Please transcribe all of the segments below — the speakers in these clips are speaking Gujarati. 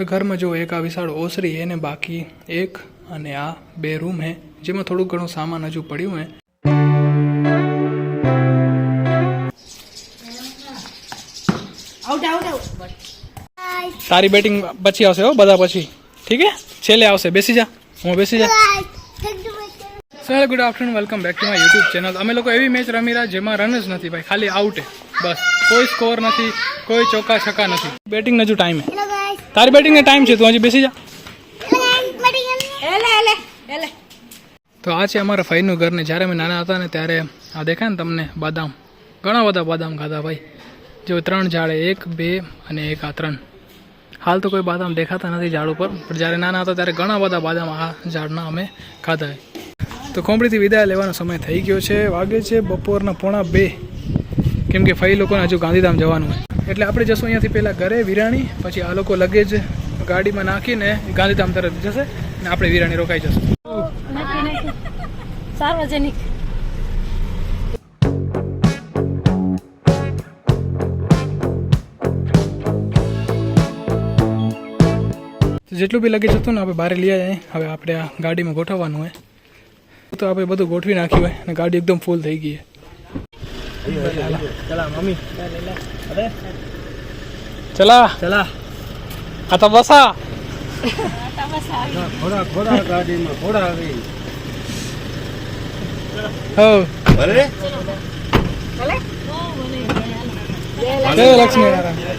તો ઘરમાં જો એક આ વિશાળ ઓસરી એને બાકી એક અને આ બે રૂમ હે જેમાં થોડું ઘણું સામાન હજુ પડ્યું હે. તારી બેટિંગ પછી આવશે હો બધા પછી. ઠીક હે? છેલ્લે આવશે. બેસી જા. હું બેસી જા. Sir good afternoon welcome back to my YouTube channel અમે લોકો એવી મેચ રમી રહ્યા જેમાં રન જ નથી ભાઈ. ખાલી આઉટે બસ. કોઈ સ્કોર નથી કોઈ ચોકા છકા નથી. બેટિંગ હજુ ટાઈમ હે. તારી બેટિંગ ને ટાઈમ છે તું હજી બેસી જા. તો આ છે અમારા ફાઈનું ઘર ને જ્યારે અમે નાના હતા ને ત્યારે આ દેખાય ને તમને બાદામ. ઘણા બધા બાદામ ખાધા ભાઈ. જો ત્રણ ઝાડે એક બે અને એક આ ત્રણ. હાલ તો કોઈ બાદામ દેખાતા નથી ઝાડ ઉપર પણ જ્યારે નાના હતા ત્યારે ઘણા બધા બાદામ આ ઝાડના અમે ખાધા તો ખોંપડીથી વિદાય લેવાનો સમય થઈ ગયો છે. વાગે છે બપોરના પોણા બે. કેમ કે ફઈ લોકોને હજુ ગાંધીધામ જવાનું હોય એટલે આપણે જશું અહીંયાથી પહેલાં ઘરે વિરાણી પછી આ લોકો લગેજ ગાડીમાં નાખીને ગાંધીધામ તરફ જશે અને આપણે વિરાણી રોકાઈ જશું. સાર્વજનિક. જેટલું બી લગેજ હતું ને આપણે બહાર લઈ આવ્યા હવે આપણે આ ગાડીમાં ગોઠવવાનું હોય તો આપણે બધું ગોઠવી નાખ્યું હોય અને ગાડી એકદમ ફૂલ થઈ ગઈ चला चला. बसा. घोडा घोडा गाडीमा घोडा गाडी हो. लक्ष्मी नारायण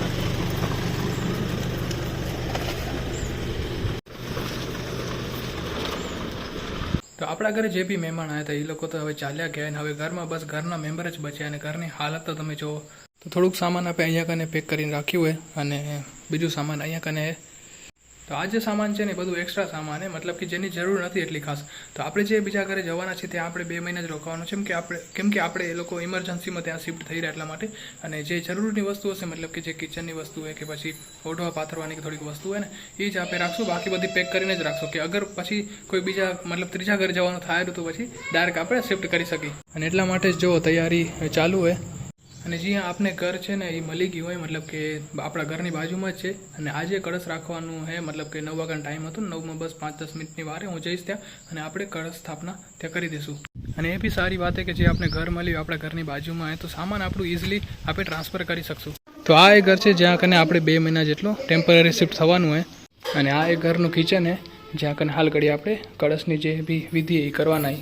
તો આપણા ઘરે જે બી મહેમાન આવ્યા હતા, એ લોકો તો હવે ચાલ્યા ગયા અને હવે ઘરમાં બસ ઘરના મેમ્બર જ બચ્યા અને ઘરની હાલત તો તમે જુઓ. તો થોડુંક સામાન આપણે અહીંયા કને પેક કરીને રાખ્યું હોય અને બીજું સામાન અહીંયા કને તો આ જે સામાન છે ને બધું એક્સ્ટ્રા સામાન મતલબ કે જેની જરૂર નથી એટલી ખાસ. તો આપણે જે બીજા ઘરે જવાના છે, ત્યાં આપણે બે મહિના જ રોકાવાનું છે. કે આપણે કેમ કે આપણે એ લોકો ઇમરજન્સીમાં ત્યાં શિફ્ટ થઈ રહ્યા એટલા માટે. અને જે જરૂરની વસ્તુ હશે, મતલબ કે જે કિચનની વસ્તુ હોય કે પછી ઓઢવા પાથરવાની થોડીક વસ્તુ હોય ને, એ જ આપણે રાખશું. બાકી બધી પેક કરીને જ રાખશું. કે અગર પછી કોઈ બીજા, મતલબ ત્રીજા ઘરે જવાનું થાય તો પછી ડાયરેક્ટ આપણે શિફ્ટ કરી શકીએ. અને એટલા માટે જો તૈયારી ચાલુ હોય અને જ્યાં આપને ઘર છે ને એ મળી ગયું હોય, મતલબ કે આપણા ઘરની બાજુમાં જ છે. અને આજે કળશ રાખવાનું હે, મતલબ કે નવ વાગ્યાનો ટાઈમ હતો નવમાં બસ પાંચ દસ મિનિટની વારે હું જઈશ ત્યાં અને આપણે કળશ સ્થાપના ત્યાં કરી દઈશું. અને એ બી સારી વાત છે કે જે આપણે ઘર મળ્યું આપણા ઘરની બાજુમાં હોય તો સામાન આપણું ઇઝીલી આપણે ટ્રાન્સફર કરી શકશું. તો આ એ ઘર છે જ્યાં કને આપણે બે મહિના જેટલું ટેમ્પરરી શિફ્ટ થવાનું હોય અને આ એ ઘરનું કિચન હે, જ્યાં કને હાલ ઘડી આપણે કળશની જે બી વિધિ એ કરવાના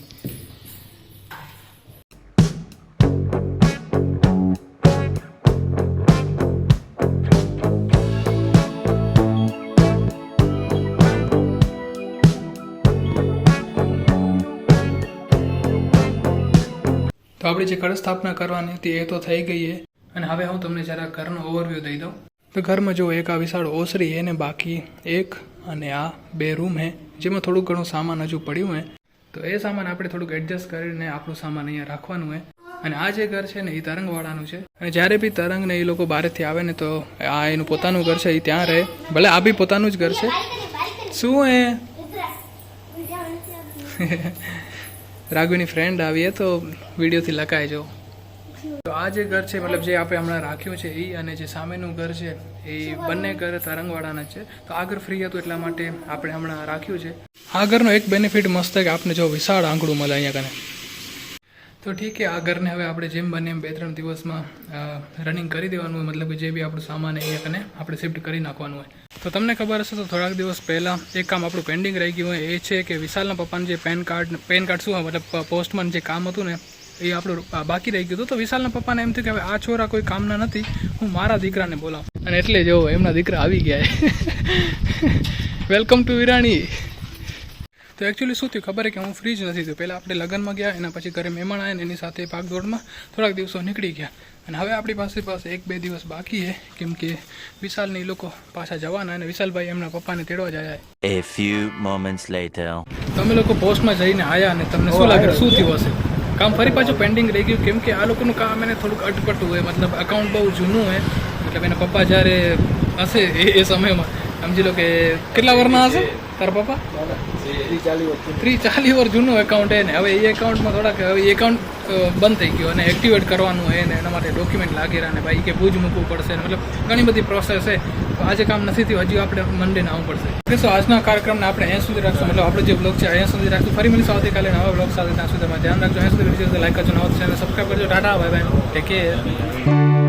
આપણે જે કળશ સ્થાપના કરવાની હતી એ તો થઈ ગઈ છે. અને હવે હું તમને જરા ઘરનો ઓવરવ્યૂ દઈ દઉં. તો ઘરમાં જો એક આ વિશાળ ઓસરી એને બાકી એક અને આ બે રૂમ હે જેમાં થોડું ઘણું સામાન હજુ પડ્યું હે તો એ સામાન આપણે થોડુંક એડજસ્ટ કરીને આપણું સામાન અહીંયા રાખવાનું છે. અને આ જે ઘર છે ને એ તરંગવાળાનું છે. અને જ્યારે બી તરંગ ને એ લોકો બહારથી આવે ને તો આ એનું પોતાનું ઘર છે, એ ત્યાં રહે. ભલે આ બી પોતાનું જ ઘર છે. શું હે રાઘવીની ફ્રેન્ડ આવીએ તો વિડીયોથી લખાય જો તો આ જે ઘર છે, મતલબ જે આપણે હમણાં રાખ્યું છે એ અને જે સામેનું ઘર છે, એ બંને ઘર તરંગવાળાના છે. તો આ ઘર ફ્રી હતું એટલા માટે આપણે હમણાં રાખ્યું છે. આ ઘરનો એક બેનિફિટ મસ્ત કે આપને જો વિશાળ આંગળું મળે અહીંયા કને. તો ઠીક છે, આ ઘરને હવે આપણે જેમ બને એમ બે ત્રણ દિવસમાં રનિંગ કરી દેવાનું હોય, મતલબ કે જે બી આપણું સામાન એ કને આપણે શિફ્ટ કરી નાખવાનું હોય. તો તમને ખબર હશે તો થોડાક દિવસ પહેલાં એક કામ આપણું પેન્ડિંગ રહી ગયું હોય, એ છે કે વિશાલના પપ્પાને જે પેન કાર્ડ પેન કાર્ડ શું મતલબ પોસ્ટમાં જે કામ હતું ને, એ આપણું બાકી રહી ગયું હતું. તો વિશાલના પપ્પાને એમ થયું કે હવે આ છોરા કોઈ કામના નથી, હું મારા દીકરાને બોલાવું. અને એટલે જો એમના દીકરા આવી ગયા વેલકમ ટુ વિરાણી તો એકચ્યુઅલી શું થયું? ખબર છે કે હું ફ્રી જ નથી થયું. પહેલાં આપણે લગ્નમાં ગયા એના પછી ઘરે મહેમાન આવ્યા એની સાથે ભાગદોડમાં થોડાક દિવસો નીકળી ગયા. અને હવે આપણી પાસે પાસે એક બે દિવસ બાકી છે કેમ કે વિશાલને એ લોકો પાછા જવાના અને વિશાલભાઈ એમના પપ્પાને તેડવા જાય A few moments later. તમે લોકો પોસ્ટમાં જઈને આવ્યા અને તમને શું લાગે શું થયું હશે? કામ ફરી પાછું પેન્ડિંગ રહી ગયું કેમ કે આ લોકોનું કામ એને થોડુંક અટપટું હોય. મતલબ અકાઉન્ટ બહુ જૂનું હોય. મતલબ એના પપ્પા જ્યારે હશે એ એ સમયમાં સમજી લો કે કેટલા વર્ષના હશે? તારા પપ્પા? ત્રીસ ચાલીસ વર્ષ જૂનું એકાઉન્ટ હે ને હવે એ એકાઉન્ટમાં થોડાક, હવે એકાઉન્ટ બંધ થઈ ગયું અને એક્ટિવેટ કરવાનું હોય ને એના માટે ડોક્યુમેન્ટ લાગી રહ્યા ને ભાઈ કે ભૂજ મૂકવું પડશે મતલબ ઘણી બધી પ્રોસેસ છે. આજે કામ નથી થયું, હજી આપણે મંડેને આવવું પડશે. સો આજના કાર્યક્રમને આપણે અહીંયા સુધી રાખશું. મતલબ આપણો જે બ્લોગ છે અહીંયા સુધી રાખશું. ફરી મળીશું આવતીકાલે નવા બ્લોગ સાથે. ત્યાં સુધી ધ્યાન રાખજો. અહીંયા સુધી લાઈક કરજો, નવા ચેનલ સબસ્ક્રાઈબ કરજો. Tata bye bye take